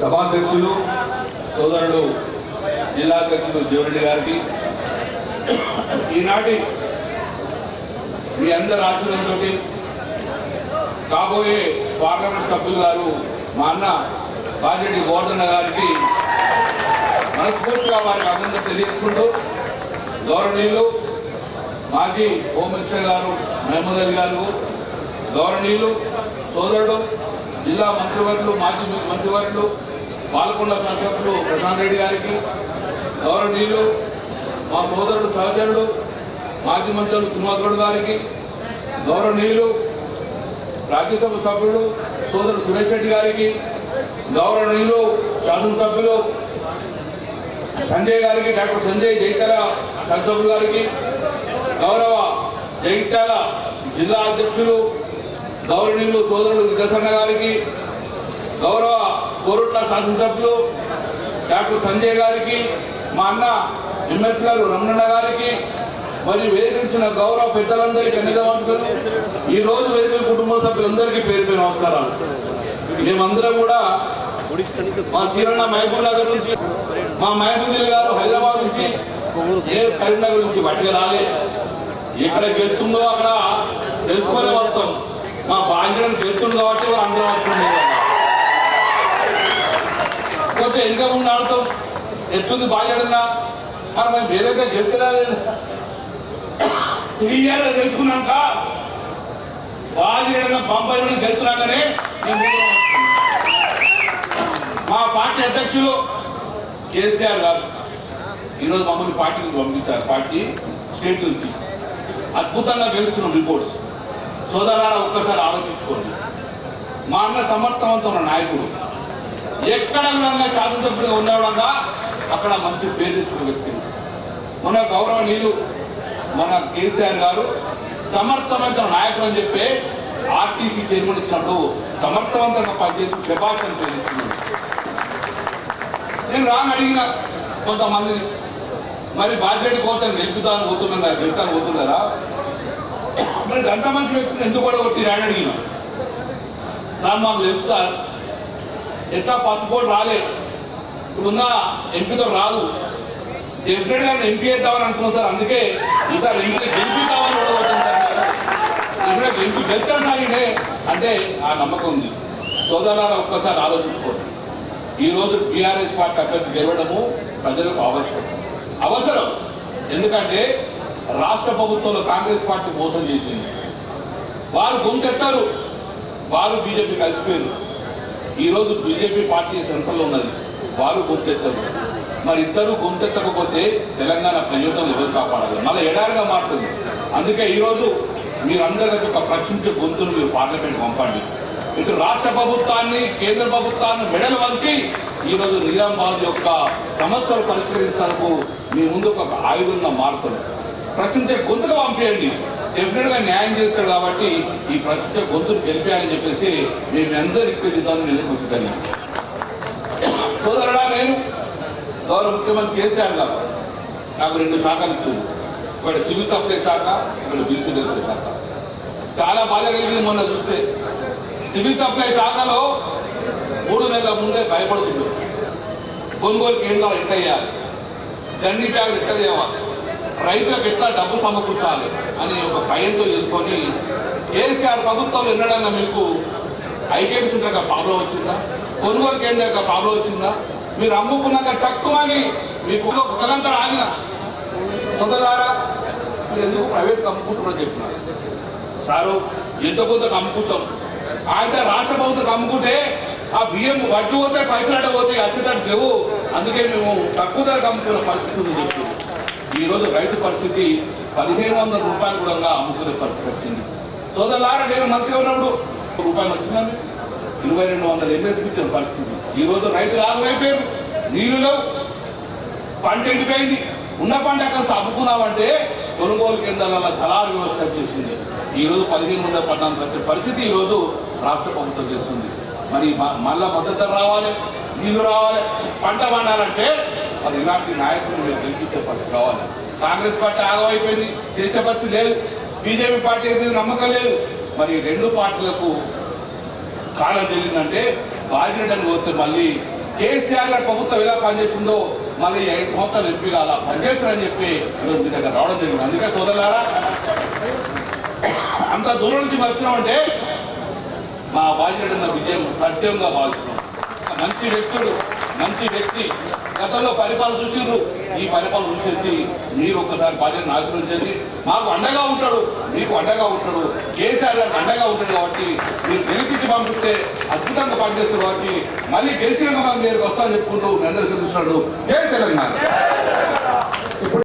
సభాధ్యక్షులు సోదరుడు జిల్లా అధ్యక్షుడు జీవరెడ్డి గారికి. ఈనాటి మీ అందరి ఆశీర్వాదంతో కాబోయే పార్లమెంట్ సభ్యులు గారు మా అన్న బాజిరెడ్డి గోవర్ధన గారికి మనస్ఫూర్తిగా వారికి అభినందన తెలియజేసుకుంటూ గౌరవనీయులు మాజీ హోమ్ మినిస్టర్ గారు మహమూద్ అలీ గారు గౌరవనీయులు సోదరుడు జిల్లా మంత్రివర్యులు మాజీ మంత్రివర్యులు పాల్గొండ శాసకులు ప్రశాంత్ రెడ్డి గారికి గౌరవనీయులు మా సోదరుడు సహచరుడు మాజీ మంత్రులు సింహాద్రుడు గారికి గౌరవనీయులు రాజ్యసభ సభ్యుడు సోదరుడు సురేష్ రెడ్డి గారికి గౌరవనీయులు శాసనసభ్యులు సంజయ్ గారికి డాక్టర్ సంజయ్ జైతాల శాసనసభ్యులు గారికి గౌరవ జైతాల జిల్లా అధ్యక్షులు గౌరవనీయులు సోదరుడు విదసన్న గారికి గౌరవ కోరుట్ల శాసనసభ్యులు డాక్టర్ సంజయ్ గారికి మా అన్న ఎమ్మెల్సీ గారు రమణన్న గారికి మరియు వేదించిన గౌరవ పెద్దలందరికీ అన్నదవంతులు ఈ రోజు వేదిక కుటుంబ సభ్యులందరికీ పేరు పేరు నమస్కారాలు. మేమందరం కూడా మా శ్రీరన్న మహబూబ్ నగర్ నుంచి మా మహబూబ్ గారు హైదరాబాద్ నుంచి ఏ కరీంనగర్ నుంచి బయటకు రాలే. ఎక్కడ వెళ్తుందో అక్కడ తెలుసుకొని వస్తాం మా బాధ్యతను తెలుస్తుంది కాబట్టి వాళ్ళు అందరం వస్తుంది కొంచెం ఇంకా ముందు ఆడతాం ఎట్లుంది బాధ్యతన్నా మరి మేము వేరే గెలుతురాలేదు క్లియర్గా తెలుసుకున్నాక బాధ్యత బొంబాయి నుండి గెలుతున్నాకనే మా పార్టీ అధ్యక్షులు కేసీఆర్ గారు ఈరోజు మమ్మల్ని పార్టీకి పంపించారు. పార్టీ స్టేట్ నుంచి. అద్భుతంగా గెలుస్తున్నాం రిపోర్ట్స్ సోదరారా ఒక్కసారి ఆలోచించుకోండి. మా అన్న సమర్థవంతమైన నాయకుడు. ఎక్కడ కూడా శాసనసభ్యుడిగా ఉండడంగా అక్కడ మంచి పేరు తెచ్చుకున్న వ్యక్తి. మన గౌరవనీయులు మన కేసీఆర్ గారు సమర్థవంతమైన నాయకుడు అని చెప్పి ఆర్టీసీ చైర్మన్ ఇచ్చినప్పుడు సమర్థవంతంగా పనిచేసి శబాషన్ తెలియజేస్తున్నాడు నేను రాను అడిగిన కొంతమంది మరి బాధ్యత కోతను గెలుపుతాను పోతున్నాను కదా గెలుతాను పోతున్నారా మరి అంత మంచి వ్యక్తిని ఎందుకు కూడా కొట్టి రాని అడిగిన? సార్ మాకు తెలుసు సార్. ఎట్లా పాస్పోర్ట్ రాలే. ఇప్పుడున్న ఎంపీతో రాదు. డెఫినెట్గా ఎంపీ చేద్దామని అనుకున్నాం సార్. అందుకే ఈసారి ఎంపీ గెలిపిద్దామని ఓడగొట్టాం సార్. డెఫినెట్ ఎంపీ గెలుస్తాను అంటే ఆ నమ్మకం ఉంది. సోదరులారా ఒక్కసారి ఆలోచించుకోండి. ఈరోజు టీఆర్ఎస్ పార్టీ అభ్యర్థి గెలవడము ప్రజలకు అవసరం అవసరం. ఎందుకంటే రాష్ట్ర ప్రభుత్వంలో కాంగ్రెస్ పార్టీ మోసం చేసింది. వారు గొంతెత్తారు. వారు బీజేపీ కలిసిపోయారు. ఈరోజు బీజేపీ పార్టీ సెంటర్లో ఉన్నది. వారు గొంతెత్తారు. మరి ఇద్దరు గొంతెత్తకపోతే తెలంగాణ ప్రయోజనం ఎవరు కాపాడాలి? మళ్ళీ ఎడారిగా మారుతుంది. అందుకే ఈరోజు మీరందరి ఒక ప్రశ్నించే గొంతును మీరు పార్లమెంట్ పంపండి. ఇటు రాష్ట్ర ప్రభుత్వాన్ని కేంద్ర ప్రభుత్వాన్ని మెడలు వంచి ఈరోజు నిజామాబాద్ యొక్క సమస్యలు పరిష్కరించడానికి మీ ముందు ఒక ఆయుధంగా మారుతుంది. ప్రశ్నించే గొంతుగా పంపేయండి. డెఫినెట్గా న్యాయం చేస్తాడు కాబట్టి ఈ ప్రశ్నించే గొంతును గెలిపాయని చెప్పేసి మేము అందరూ రిక్వెస్ట్ చేద్దామని నేను సోదరుడా నేను గౌరవ ముఖ్యమంత్రి కేసీఆర్ గారు. నాకు రెండు శాఖలు ఇచ్చింది. ఒకటి సివిల్ సప్లై శాఖ ఒకటి బీసీ వెల్ఫేర్ శాఖ. చాలా బాధ కలిగింది మొన్న చూస్తే. సివిల్ సప్లై శాఖలో మూడు నెలల ముందే భయపడుతుంది కొనుగోలు కేంద్రాలు ఎట్ట చేయాలి. గన్ని బ్యాగులు ఎట్ట చేయాలి. రైతులకు ఎట్లా డబ్బు సమకూర్చాలి అని ఒక భయంతో చేసుకొని కేసీఆర్ ప్రభుత్వంలో ఎన్నడన్నా మీకు ఐకేపీ సెంటర్ ప్రాబ్లం వచ్చిందా? కొనుగోలు కేంద్రం ప్రాబ్లం వచ్చిందా? మీరు అమ్ముకున్నాక తక్కువని మీకు ఒకలంతా ఆగిన సొంతదారా? మీరు ఎందుకు ప్రైవేట్గా అమ్ముకుంటున్నారని చెప్తున్నారు సారు ఎంత కొంత అమ్ముకుంటాం? ఆయన రాష్ట్ర ప్రభుత్వం అమ్ముకుంటే ఆ బియ్యం వడ్లు పోతే పైసలు పోతే వచ్చేటట్టు లేవు అందుకే మేము తక్కువ ధరకు అమ్ముకున్న పరిస్థితి ఉంది. చెప్తున్నాం ఈ రోజు రైతు పరిస్థితి పదిహేను వందల రూపాయలు కూడా అమ్ముకునే పరిస్థితి వచ్చింది. సోదరులారా నేను మంత్రి ఉన్నప్పుడు రూపాయలు వచ్చిందని ఇరవై రెండు వందల ఎంఎస్పీ ఇచ్చిన పరిస్థితి. ఈ రోజు రైతులు ఆగమైపోయారు. నీళ్ళు లేవు. పంట ఎండిపోయింది. ఉన్న పంట ఎక్కడ అమ్ముకున్నామంటే కొనుగోలు కేంద్రాల దళారు వ్యవస్థ వచ్చేసింది. ఈరోజు పదిహేను వందల పద్నాలుగు వచ్చే పరిస్థితి ఈరోజు రాష్ట్ర ప్రభుత్వం చేస్తుంది. మరి మ- మళ్ళా మద్దతు ధర రావాలి నీళ్ళు రావాలి. పంట పండాలంటే వాళ్ళు ఇలాంటి నాయకులు మీరు గెలిపించే పరిస్థితి కావాలి. కాంగ్రెస్ పార్టీ ఆగమైపోయింది చేసే పరిస్థితి లేదు. బీజేపీ పార్టీ మీద నమ్మకం లేదు. మరి రెండు పార్టీలకు కాలం చెల్లిందంటే బాధ్యతను పోతే మళ్ళీ కేసీఆర్ ప్రభుత్వం ఎలా పనిచేసిందో మళ్ళీ ఐదు సంవత్సరాలు ఎంపీగా అలా పనిచేస్తారని చెప్పి ఈరోజు మీ దగ్గర రావడం జరిగింది. అందుకే సోదరులారా అంత దూరం నుంచి వచ్చినామంటే మా బాజిరెడ్డి విజయం తథ్యంగా భావిస్తున్నాం. మంచి వ్యక్తులు మంచి వ్యక్తి. గతంలో పరిపాలన చూసిర్రు ఈ పరిపాలన చూసి వచ్చి మీరు ఒక్కసారి బాధ్యతను చేసి మాకు అండగా ఉంటాడు. మీకు అండగా ఉంటాడు. కేసీఆర్ గారికి అండగా ఉంటాడు కాబట్టి మీరు గెలిపించి పంపిస్తే అద్భుతంగా పనిచేస్తారు కాబట్టి మళ్ళీ గెలిచిన మనం మీరు వస్తామని చెప్పుకుంటూ మీ అందరూ చూస్తున్నాడు. జై తెలంగాణ.